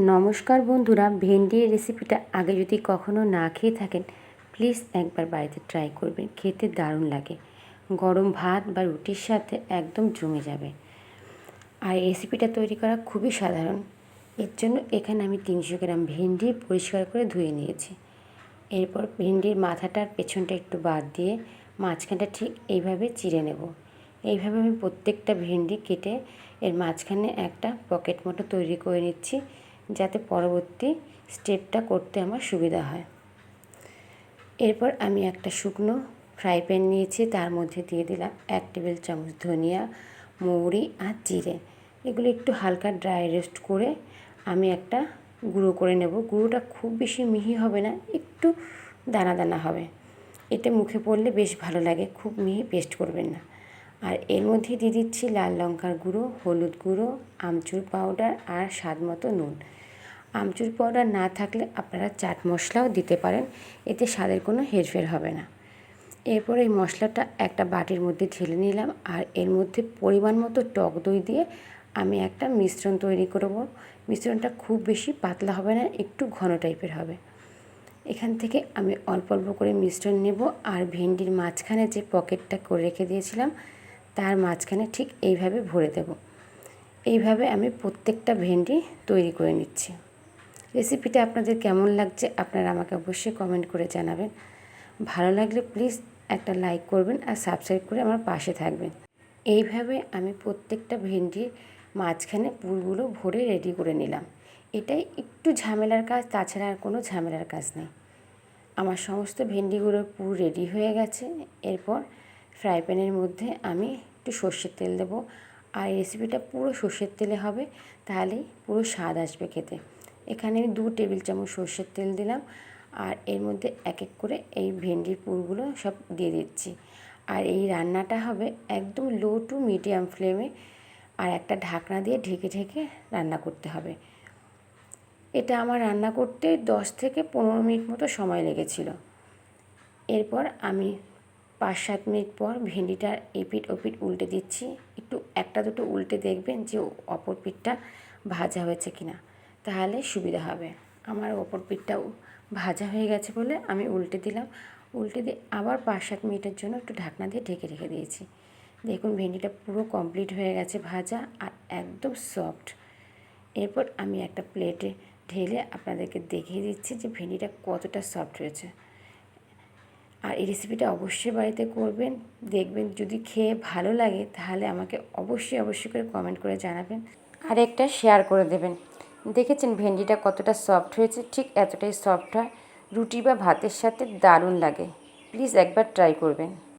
নমস্কার বন্ধুরা, ভেন্ডির রেসিপিটা আগে যদি কখনো না খেয়ে থাকেন প্লিজ একবার বাড়িতে ট্রাই করবেন। খেতে দারুণ লাগে। গরম ভাত বা রুটির সাথে একদম জমে যাবে। আর রেসিপিটা তৈরি করা খুবই সাধারণ। এর জন্য এখানে আমি তিনশো গ্রাম ভেন্ডি পরিষ্কার করে ধুয়ে নিয়েছি। এরপর ভেন্ডির মাথাটার পেছনটা একটু বাদ দিয়ে মাঝখানটা ঠিক এইভাবে চিড়ে নেব। এইভাবে আমি প্রত্যেকটা ভেন্ডি কেটে এর মাঝখানে একটা পকেট মতো তৈরি করে নিচ্ছি। যাতে পরবর্তী স্টেপটা করতে আমার সুবিধা হয়। এরপর আমি একটা শুকনো ফ্রাই প্যান নিয়েছি, তার মধ্যে দিয়ে দিলাম এক টেবিল চামচ ধনিয়া, মৌরি আর জিরে। এগুলো একটু হালকা ড্রাই রোস্ট করে আমি একটা গুঁড়ো করে নেব। গুঁড়োটা খুব বেশি মিহি হবে না, একটু দানা দানা হবে। এটা মুখে পড়লে বেশ ভালো লাগে, খুব মিহি পেস্ট করবেন না। আর এর মধ্যে দিয়ে দিচ্ছি লাল লঙ্কার গুঁড়ো, হলুদ গুঁড়ো, আমচুর পাউডার আর স্বাদ মতো নুন। আমচুর পাউডার না থাকলে আপনারা চাট মশলাও দিতে পারেন, এতে স্বাদের কোনো হেরফের হবে না। এরপর এই মশলাটা একটা বাটির মধ্যে ঢেলে নিলাম আর এর মধ্যে পরিমাণ মতো টক দই দিয়ে আমি একটা মিশ্রণ তৈরি করব। মিশ্রণটা খুব বেশি পাতলা হবে না, একটু ঘন টাইপের হবে। এখান থেকে আমি অল্প অল্প করে মিশ্রণ নেব আর ভেন্ডির মাঝখানে যে পকেটটা করে রেখে দিয়েছিলাম তার মাঝখানে ঠিক এইভাবে ভরে দেব। এইভাবে আমি প্রত্যেকটা ভেন্ডি তৈরি করে নিচ্ছি। রেসিপিটা আপনাদের কেমন লাগছে আপনারা আমাকে অবশ্যই কমেন্ট করে জানাবেন। ভালো লাগলে প্লিজ একটা লাইক করবেন আর সাবস্ক্রাইব করে আমার পাশে থাকবেন। এইভাবে আমি প্রত্যেকটা ভেন্ডির মাঝখানে পুরগুলো ভরে রেডি করে নিলাম। এটাই একটু ঝামেলার কাজ, তাছাড়া আর কোনো ঝামেলার কাজ নেই। আমার সমস্ত ভেন্ডিগুলোর পুর রেডি হয়ে গেছে। এরপর ফ্রাই প্যানের মধ্যে আমি একটু সর্ষের তেল দেবো। আর রেসিপিটা পুরো সর্ষের তেলে হবে, তাহলেই পুরো স্বাদ আসবে খেতে। এখানে আমি দু টেবিল চামচ সর্ষের তেল দিলাম, আর এর মধ্যে এক এক করে এই ভেন্ডির পুরগুলো সব দিয়ে দিচ্ছি। আর এই রান্নাটা হবে একদম লো টু মিডিয়াম ফ্লেমে আর একটা ঢাকনা দিয়ে ঢেকে ঢেকে রান্না করতে হবে। এটা আমার রান্না করতে দশ থেকে পনেরো মিনিট মতো সময় লেগেছিল। এরপর আমি পাঁচ সাত মিনিট পর ভেন্ডিটা এপিট ওপিট উল্টে দিচ্ছি। একটু একটা দুটো উল্টে দেখবেন যে অপর পিঠটা ভাজা হয়েছে কিনা। তাহলে সুবিধা হবে। আমার অপর পিঠটাও ভাজা হয়ে গেছে বলে আমি উল্টে দিলাম। উল্টে দিয়ে আবার পাঁচ সাত মিনিটের জন্য একটু ঢাকনা দিয়ে ঢেকে রেখে দিয়েছি। দেখুন ভেন্ডিটা পুরো কমপ্লিট হয়ে গেছে ভাজা আর একদম সফট। এরপর আমি একটা প্লেটে ঢেলে আপনাদেরকে দেখিয়ে দিচ্ছি যে ভেন্ডিটা কতটা সফট হয়েছে। এই রেসিপিটা অবশ্যই বাড়িতে করবেন। দেখবেন যদি খেয়ে ভালো লাগে, তাহলে আমাকে অবশ্যই অবশ্যই করে কমেন্ট করে জানাবেন। আর একটা শেয়ার করে দেবেন। দেখেছেন ভেন্ডিটা কতটা সফট হয়েছে? ঠিক এতটাই সফট হয়। রুটি বা ভাতের সাথে দারুণ লাগে। প্লিজ একবার ট্রাই করবেন।